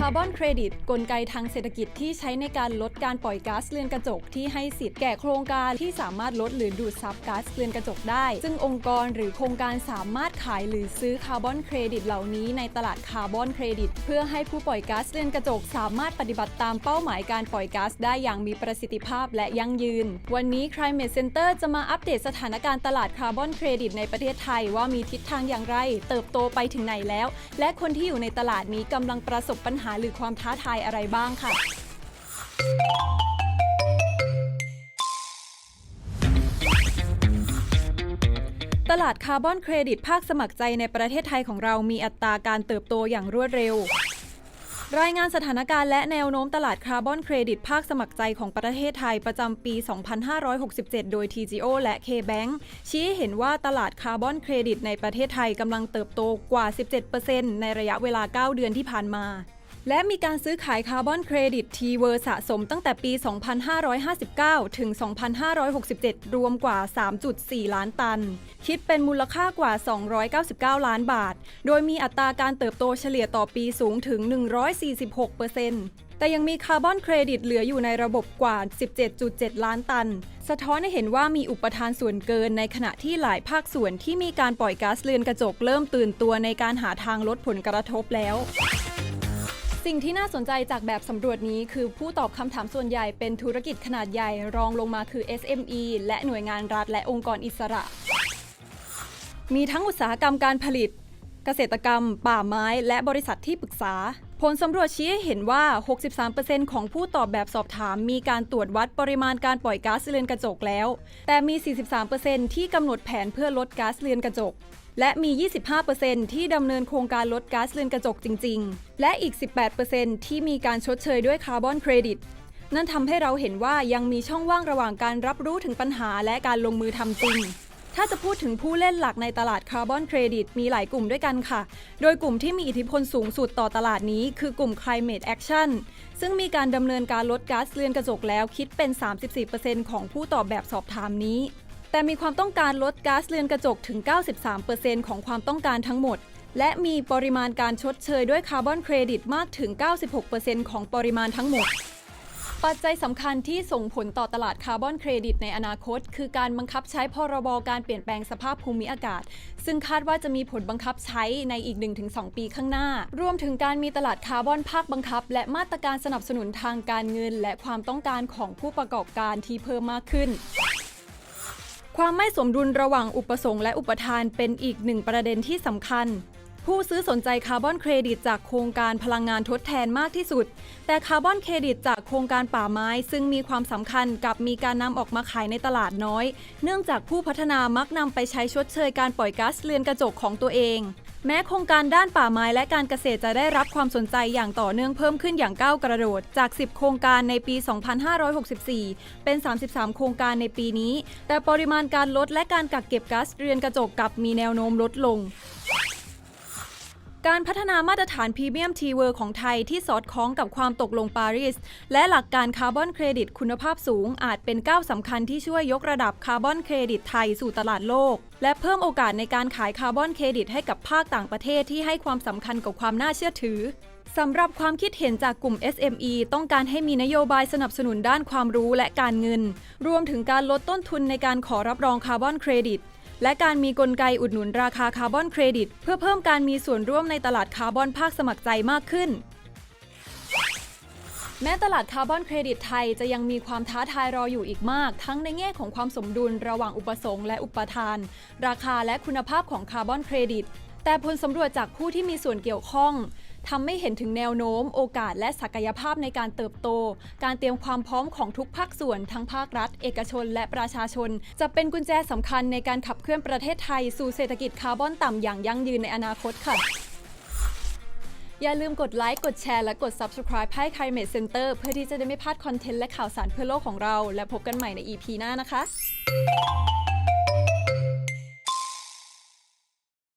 คาร์บอนเครดิตกลไกทางเศรษฐกิจที่ใช้ในการลดการปล่อยก๊าซเรือนกระจกที่ให้สิทธิ์แก่โครงการที่สามารถลดหรือดูดซับก๊าซเรือนกระจกได้ ซึ่งองค์กรหรือโครงการสามารถขายหรือซื้อคาร์บอนเครดิตเหล่านี้ในตลาดคาร์บอนเครดิต เพื่อให้ผู้ปล่อยก๊าซเรือนกระจก สามารถปฏิบัติตามเป้าหมายการปล่อยก๊าซได้อย่างมีประสิทธิภาพและยั่งยืน วันนี้ Climate Center จะมาอัปเดตสถานการณ์ตลาดคาร์บอนเครดิตในประเทศไทยว่ามีทิศทางอย่างไร เติบโตไปถึงไหนแล้ว และคนที่อยู่ในตลาดนี้กำลังประสบปัญหาหรือความท้าทายอะไรบ้างค่ะ ตลาดคาร์บอนเครดิตภาคสมัครใจในประเทศไทยของเรามีอัตราการเติบโตอย่างรวดเร็ว รายงานสถานการณ์และแนวโน้มตลาดคาร์บอนเครดิตภาคสมัครใจของประเทศไทยประจำปี 2567 โดย TGO และ KBank ชี้ให้เห็นว่าตลาดคาร์บอนเครดิตในประเทศไทยกำลังเติบโตกว่า 17%ในระยะเวลา 9 เดือนที่ผ่านมา และมีการซื้อขายคาร์บอนเครดิตทีเวอร์สะสมตั้งแต่ปี 2559 ถึง 2567 รวมกว่า 3.4 ล้านตัน คิดเป็นมูลค่ากว่า 299 ล้านบาท โดยมีอัตราการเติบโตเฉลี่ยต่อปีสูงถึง 146%แต่ยังมีคาร์บอนเครดิตเหลืออยู่ในระบบกว่า 17.7 ล้านตัน สะท้อนให้เห็นว่ามีอุปทานส่วนเกินในขณะที่หลายภาคส่วนที่มีการปล่อยก๊าซเรือนกระจกเริ่มตื่นตัวในการหาทางลดผลกระทบแล้ว สิ่งที่น่าสนใจจากแบบสำรวจนี้คือผู้ตอบคำถามส่วนใหญ่เป็นธุรกิจขนาดใหญ่รองลงมาคือ SME และหน่วยงานรัฐและองค์กรอิสระ มีทั้งอุตสาหกรรมการผลิต เกษตรกรรม ป่าไม้ และบริษัทที่ปรึกษา ผลสำรวจชี้ให้เห็นว่า 63%ของผู้ตอบแบบสอบถามมีการตรวจวัดปริมาณการปล่อยก๊าซเรือนกระจกแล้ว แต่มี 43%ที่กำหนดแผนเพื่อลดก๊าซเรือนกระจก และมี 25%ที่ดำเนินโครงการลดก๊าซเรือนกระจกจริง ๆ และอีก 18%ที่มีการชดเชยด้วยคาร์บอนเครดิต นั่นทำให้เราเห็นว่ายังมีช่องว่างระหว่างการรับรู้ถึงปัญหาและการลงมือทำจริง ถ้าจะพูดถึงผู้เล่นหลักในตลาดคาร์บอนเครดิตมีหลายกลุ่มด้วยกันค่ะ โดยกลุ่มที่มีอิทธิพลสูงสุดต่อตลาดนี้คือกลุ่ม Climate Action ซึ่งมีการดำเนินการลดก๊าซเรือนกระจกแล้วคิดเป็น 34%ของผู้ตอบแบบสอบถามนี้ แต่มีความต้องการลดก๊าซเรือนกระจกถึง 93%ของความต้องการทั้งหมดและมีปริมาณการชดเชยด้วยคาร์บอนเครดิตมากถึง 96%ของปริมาณทั้งหมด ปัจจัยสำคัญที่ส่งผลต่อตลาดคาร์บอนเครดิตในอนาคต คือการบังคับใช้พรบการเปลี่ยนแปลงสภาพภูมิอากาศ ซึ่งคาดว่าจะมีผลบังคับใช้ในอีก 1-2 ปีข้างหน้า รวมถึงการมีตลาดคาร์บอนภาคบังคับ และมาตรการสนับสนุนทางการเงิน และความต้องการของผู้ประกอบการที่เพิ่มมากขึ้นความไม่สมดุลระหว่างอุปสงค์และอุปทานเป็นอีกหนึ่งประเด็นที่สำคัญ ผู้ซื้อสนใจคาร์บอนเครดิตจากโครงการพลังงานทดแทนมากที่สุด แต่คาร์บอนเครดิตจากโครงการป่าไม้ ซึ่งมีความสำคัญกับมีการนำออกมาขายในตลาดน้อย เนื่องจากผู้พัฒนามักนำไปใช้ชดเชยการปล่อยก๊าซเรือนกระจกของตัวเอง แม้โครงการด้านป่าไม้และการเกษตรจะได้รับความสนใจอย่างต่อเนื่องเพิ่มขึ้นอย่างก้าวกระโดดจาก 10 โครงการในปี 2564 เป็น 33 โครงการในปีนี้ แต่ปริมาณการลดและการกักเก็บก๊าซเรือนกระจกกลับมีแนวโน้มลดลง การพัฒนามาตรฐานพรีเมียมทีเวอร์ของไทยที่สอดคล้องกับความตกลงปารีส และหลักการคาร์บอนเครดิตคุณภาพสูง อาจเป็นก้าวสำคัญที่ช่วยยกระดับคาร์บอนเครดิตไทยสู่ตลาดโลก และเพิ่มโอกาสในการขายคาร์บอนเครดิตให้กับภาคต่างประเทศที่ให้ความสำคัญกับความน่าเชื่อถือสำหรับความคิดเห็นจากกลุ่ม SME ต้องการให้มีนโยบายสนับสนุนด้านความรู้และการเงิน รวมถึงการลดต้นทุนในการขอรับรองคาร์บอนเครดิต และการมีกลไกอุดหนุนราคาคาร์บอนเครดิต เพื่อเพิ่มการมีส่วนร่วมในตลาดคาร์บอนภาคสมัครใจมากขึ้น แม้ตลาดคาร์บอนเครดิตไทยจะยังมีความท้าทายรออยู่อีกมาก ทั้งในแง่ของความสมดุลระหว่างอุปสงค์และอุปทาน ราคาและคุณภาพของคาร์บอนเครดิตแต่ผลสำรวจจากผู้ที่มีส่วนเกี่ยวข้อง ทำให้เห็นถึงแนวโน้ม โอกาสและศักยภาพในการเติบโต การเตรียมความพร้อมของทุกภาคส่วนทั้งภาครัฐ เอกชน และประชาชน จะเป็นกุญแจสำคัญในการขับเคลื่อนประเทศไทยสู่เศรษฐกิจคาร์บอนต่ำอย่างยั่งยืนในอนาคตค่ะอย่าลืมกดไลค์ กดแชร์ และกด Subscribe ให้ Climate Center เพื่อที่จะได้ไม่พลาดคอนเทนต์และข่าวสารเพื่อโลกของเรา และพบกันใหม่ใน EP หน้านะคะ